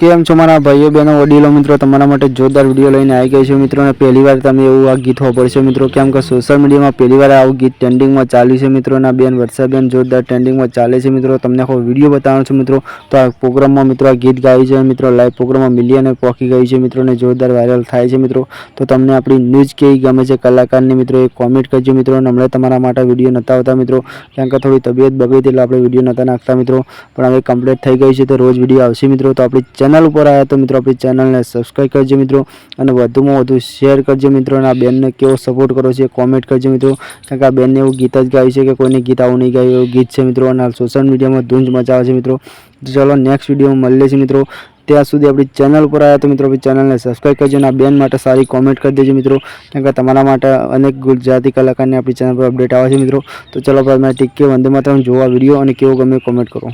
કેમ છો મારા ભાઈઓ બહેનો, વડીલો, મિત્રો? તમારા માટે જોરદાર વીડિયો લઈને આવી ગઈ છે. મિત્રો, અને પહેલી વાર તમે એવું આ ગીત વાપરશો મિત્રો, કેમ કે સોશિયલ મીડિયામાં પહેલી વાર આવું ગીત ટ્રેન્ડિંગમાં ચાલ્યું છે. મિત્રો અને બેન વર્ષાબેન જોરદાર ટ્રેન્ડિંગમાં ચાલે છે. મિત્રો, તમને આખો વીડિયો બતાવવાનો છું. મિત્રો, તો આ પ્રોગ્રામમાં મિત્રો આ ગીત ગાયું છે. મિત્રો લાઈવ પ્રોગ્રામમાં મિલિયને પોખી ગયું છે. મિત્રો અને જોરદાર વાયરલ થાય છે. મિત્રો, તો તમને આપણી ન્યૂઝ કેવી ગમે છે કલાકારની મિત્રો એ કોમેન્ટ કરજો. મિત્રો હમણાં તમારા માટે વીડિયો નહોતા આવતા. મિત્રો, કેમ કે થોડી તબિયત બગડી એટલે આપણે વીડિયો નહોતા નાખતા. મિત્રો, પણ હવે કમ્પ્લીટ થઈ ગઈ છે. તો રોજ વીડિયો આવશે. મિત્રો, તો આપણી ચેનલ ઉપર આવ્યા તો મિત્રો આપણી ચેનલને સબસ્ક્રાઈબ કરજો મિત્રો અને વધુમાં વધુ શેર કરજો મિત્રો અને આ બેનને કેવો સપોર્ટ કરો છે કોમેન્ટ કરજો મિત્રો. કારણ કે આ બેનને એવું ગીત જ ગાયું છે કે કોઈને ગીત આવું નહીં ગાયું, એવું ગીત છે મિત્રો અને સોશિયલ મીડિયામાં ધૂંજ મચાવે છે મિત્રો. ચલો નેક્સ્ટ વિડીયોમાં મળીએ છીએ મિત્રો. ત્યાં સુધી આપણી ચેનલ ઉપર આવ્યા તો મિત્રો ચેનલને સબસ્ક્રાઈબ કરજો અને આ બેન માટે સારી કોમેન્ટ કરી દેજો મિત્રો. કારણ કે તમારા માટે અનેક ગુજરાતી કલાકારની આપણી ચેનલ પર અપડેટ આવે છે મિત્રો. તો ચલો ભાઈ, મેં ટીકે વંદે માતરમ. જોવા વીડિયો અને કેવો ગમે કોમેન્ટ કરો.